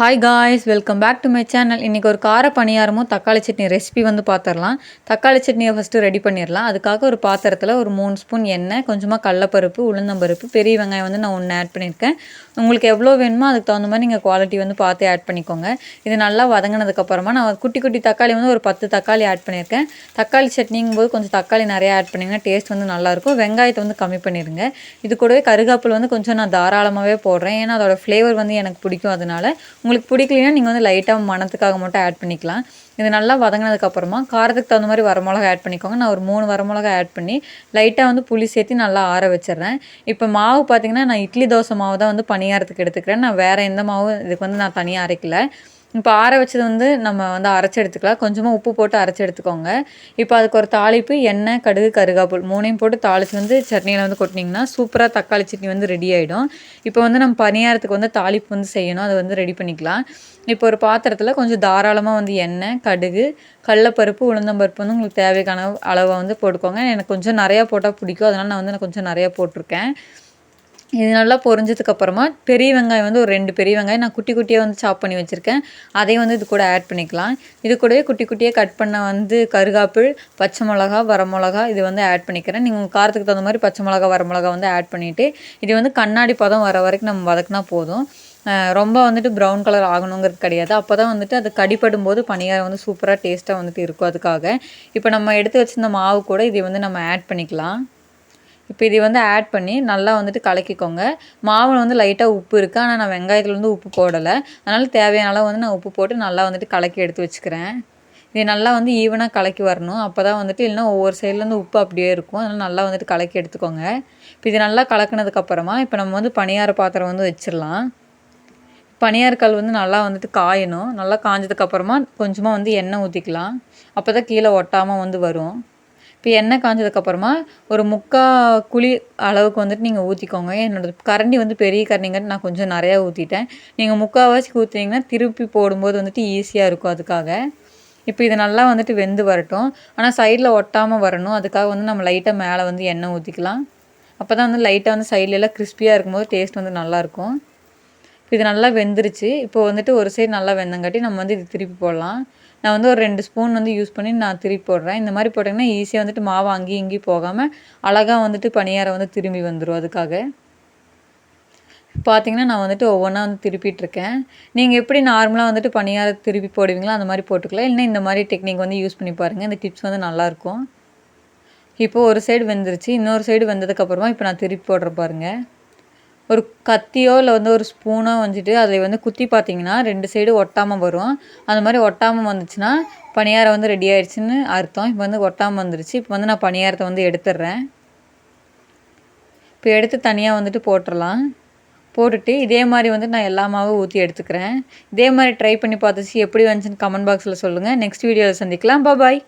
Hi guys welcome back to my channel இன்றைக்கி ஒரு கார பணியாரமும் தக்காளி சட்னி ரெசிபி வந்து பார்த்துடலாம் தக்காளி சட்னியை ஃபஸ்ட்டு ரெடி பண்ணிடலாம் அதுக்காக ஒரு பாத்திரத்தில் ஒரு மூணு ஸ்பூன் எண்ணெய் கொஞ்சமாக கடலப்பருப்பு உளுந்தம்பருப்பு பெரிய வெங்காயம் வந்து நான் ஒன்று ஆட் பண்ணியிருக்கேன் உங்களுக்கு எவ்வளோ வேணுமோ அதுக்கு தகுந்த மாதிரி நீங்கள் குவாலிட்டி வந்து பார்த்து ஆட் பண்ணிக்கோங்க. இது நல்லா வதங்கினதுக்கப்புறமா நான் குட்டி குட்டி தக்காளி வந்து ஒரு பத்து தக்காளி ஆட் பண்ணியிருக்கேன் தக்காளி சட்னிங்கும் போது கொஞ்சம் தக்காளி நிறையா ஆட் பண்ணிங்கன்னா டேஸ்ட் வந்து நல்லாயிருக்கும். வெங்காயத்தை வந்து கம்மி பண்ணிடுங்க இது கூடவே கருகாப்பில் வந்து கொஞ்சம் நான் தாராளமாகவே போடுறேன். ஏன்னா அதோடய ஃப்ளேவர் வந்து எனக்கு பிடிக்கும். அதனால் உங்களுக்கு பிடிக்கலனா நீங்கள் வந்து லைட்டாக மணத்துக்காக மட்டும் ஆட் பண்ணிக்கலாம். இது நல்லா வதங்கினதுக்கப்புறமா காரத்துக்கு தகுந்த மாதிரி வரமிளகா ஆட் பண்ணிக்கோங்க. நான் ஒரு மூணு வரமிளகா ஆட் பண்ணி லைட்டாக வந்து புளி சேர்த்து நல்லா ஆற வச்சிடுறேன். இப்போ மாவு பார்த்திங்கன்னா நான் இட்லி தோசை மாவு தான் வந்து பணியாரத்துக்கு எடுத்துக்கிறேன். நான் வேறு எந்த மாவும் இதுக்கு வந்து நான் தனியாக அரைக்கல. இப்போ ஆற வச்சது வந்து நம்ம வந்து அரைச்சி எடுத்துக்கலாம். கொஞ்சமாக உப்பு போட்டு அரைச்சி எடுத்துக்கோங்க. இப்போ அதுக்கு ஒரு தாளிப்பு எண்ணெய் கடுகு கருகாப்புல் மூணையும் போட்டு தாளித்து வந்து சட்னியில் வந்து கொட்டினீங்கன்னா சூப்பராக தக்காளி சட்னி வந்து ரெடி ஆகிடும் இப்போ வந்து நம்ம பணியாரத்துக்கு வந்து தாளிப்பு வந்து செய்யணும். அதை வந்து ரெடி பண்ணிக்கலாம். இப்போ ஒரு பாத்திரத்தில் கொஞ்சம் தாராளமாக வந்து எண்ணெய் கடுகு கடலப்பருப்பு உளுந்தம்பருப்பு வந்து உங்களுக்கு தேவையான அளவை வந்து போட்டுக்கோங்க. எனக்கு கொஞ்சம் நிறையா போட்டால் பிடிக்கும். அதனால் நான் வந்து நான் கொஞ்சம் நிறையா போட்டிருக்கேன். இது நல்லா பொரிஞ்சதுக்கப்புறமா பெரிய வெங்காயம் வந்து ஒரு ரெண்டு பெரிய வெங்காயம் நான் குட்டி குட்டியாக வந்து சாப் பண்ணி வச்சுருக்கேன். அதையும் வந்து இது கூட ஆட் பண்ணிக்கலாம். இது கூடவே குட்டி குட்டியாக கட் பண்ண வந்து கருகாப்பிள் பச்சை மிளகா வரமிளகா இது வந்து ஆட் பண்ணிக்கிறேன். நீங்கள் உங்கள் காரத்துக்கு தகுந்த மாதிரி பச்சை மிளகா வரமிளகா வந்து ஆட் பண்ணிவிட்டு இது வந்து கண்ணாடி பதம் வர வரைக்கும் நம்ம வதக்கினா போதும். ரொம்ப வந்துட்டு ப்ரௌன் கலர் ஆகணுங்கிறது கிடையாது. அப்போ தான் வந்துட்டு அது கடிப்படும் போது பணியாரம் வந்து சூப்பராக டேஸ்ட்டாக வந்துட்டு இருக்கும். அதுக்காக. இப்போ நம்ம எடுத்து வச்சுருந்த மாவு கூட இதை வந்து நம்ம ஆட் பண்ணிக்கலாம். இப்போ இதை வந்து ஆட் பண்ணி நல்லா வந்துட்டு கலக்கிக்கோங்க. மாவில் வந்து லைட்டாக உப்பு இருக்குது ஆனால் நான் வெங்காயத்தில் வந்து உப்பு போடலை. அதனால் தேவையான அளவு வந்து நான் உப்பு போட்டு நல்லா வந்துட்டு கலக்கி எடுத்து வச்சுக்கிறேன். இது நல்லா வந்து ஈவனாக கலக்கி வரணும். அப்போ தான் வந்துட்டு இல்லைனா ஒவ்வொரு சைட்லேருந்து உப்பு அப்படியே இருக்கும். அதனால் நல்லா வந்துட்டு கலக்கி எடுத்துக்கோங்க. இப்போ இது நல்லா கலக்கினதுக்கப்புறமா இப்போ நம்ம வந்து பணியார பாத்திரம் வந்து வச்சிடலாம். பனியாற்கல் வந்து நல்லா வந்துட்டு காயணும். நல்லா காஞ்சதுக்கப்புறமா கொஞ்சமாக வந்து எண்ணெய் ஊற்றிக்கலாம் அப்போ தான் கீழே ஒட்டாமல் வந்து வரும். இப்போ எண்ணெய் காஞ்சதுக்கப்புறமா ஒரு முக்கால் குழி அளவுக்கு வந்துட்டு நீங்கள் ஊற்றிக்கோங்க என்னோடய கரண்டி வந்து பெரிய கரண்டிங்கன்னு நான் கொஞ்சம் நிறையா ஊற்றிட்டேன் நீங்கள் முக்கால்வாசி ஊற்றினீங்கன்னா திருப்பி போடும்போது வந்துட்டு ஈஸியாக இருக்கும் அதுக்காக. இப்போ இது நல்லா வந்துட்டு வெந்து வரட்டும். ஆனால் சைடில் ஒட்டாமல் வரணும். அதுக்காக வந்து நம்ம லைட்டாக மேலே வந்து எண்ணெய் ஊற்றிக்கலாம் அப்போ தான் வந்து லைட்டாக வந்து சைட்லலாம் கிறிஸ்பியாக இருக்கும்போது டேஸ்ட் வந்து நல்லாயிருக்கும் இப்போ இது நல்லா வெந்துருச்சு. இப்போ வந்துட்டு ஒரு சைடு நல்லா வெந்தங்காட்டி நம்ம வந்து இது திருப்பி போடலாம். நான் வந்து ஒரு ரெண்டு ஸ்பூன் வந்து யூஸ் பண்ணி நான் திருப்பி போடுறேன். இந்த மாதிரி போட்டிங்கன்னா ஈஸியாக வந்துட்டு மாவு அங்கேயும் இங்கேயும் போகாமல் அழகாக வந்துட்டு பணியாரம் வந்து திரும்பி வந்துடும் அதுக்காக. பார்த்தீங்கன்னா நான் வந்துட்டு ஒவ்வொன்றா வந்து திருப்பிட்டுருக்கேன் நீங்கள் எப்படி நார்மலாக வந்துட்டு பணியாரம் திருப்பி போடுவீங்களோ அந்த மாதிரி போட்டுக்கலாம். இல்லைன்னா இந்த மாதிரி டெக்னிக் வந்து யூஸ் பண்ணி பாருங்கள் இந்த டிப்ஸ் வந்து நல்லாயிருக்கும் இப்போது ஒரு சைடு வெந்துருச்சு. இன்னொரு சைடு வெந்ததுக்கப்புறமா இப்போ நான் திருப்பி போடுற பாருங்கள் ஒரு கத்தியோ இல்லை வந்து ஒரு ஸ்பூனோ வந்துட்டு அதை வந்து குத்தி பார்த்தீங்கன்னா ரெண்டு சைடு ஒட்டாமல் வரும். அந்த மாதிரி ஒட்டாமல் வந்துச்சுன்னா பணியாரம் வந்து ரெடி ஆயிடுச்சுன்னு அர்த்தம். இப்போ வந்து ஒட்டாமல் வந்துருச்சு. இப்போ வந்து நான் பணியாரத்தை வந்து எடுத்துடுறேன் இப்போ எடுத்து தனியாக வந்துட்டு போட்டுடலாம் போட்டுட்டு இதே மாதிரி வந்து நான் எல்லா மாவும் ஊற்றி எடுத்துக்கிறேன். இதே மாதிரி ட்ரை பண்ணி பார்த்துச்சு. எப்படி வந்துச்சுன்னு கமெண்ட் பாக்ஸில் சொல்லுங்கள் நெக்ஸ்ட் வீடியோவில் சந்திக்கலாம். பாய்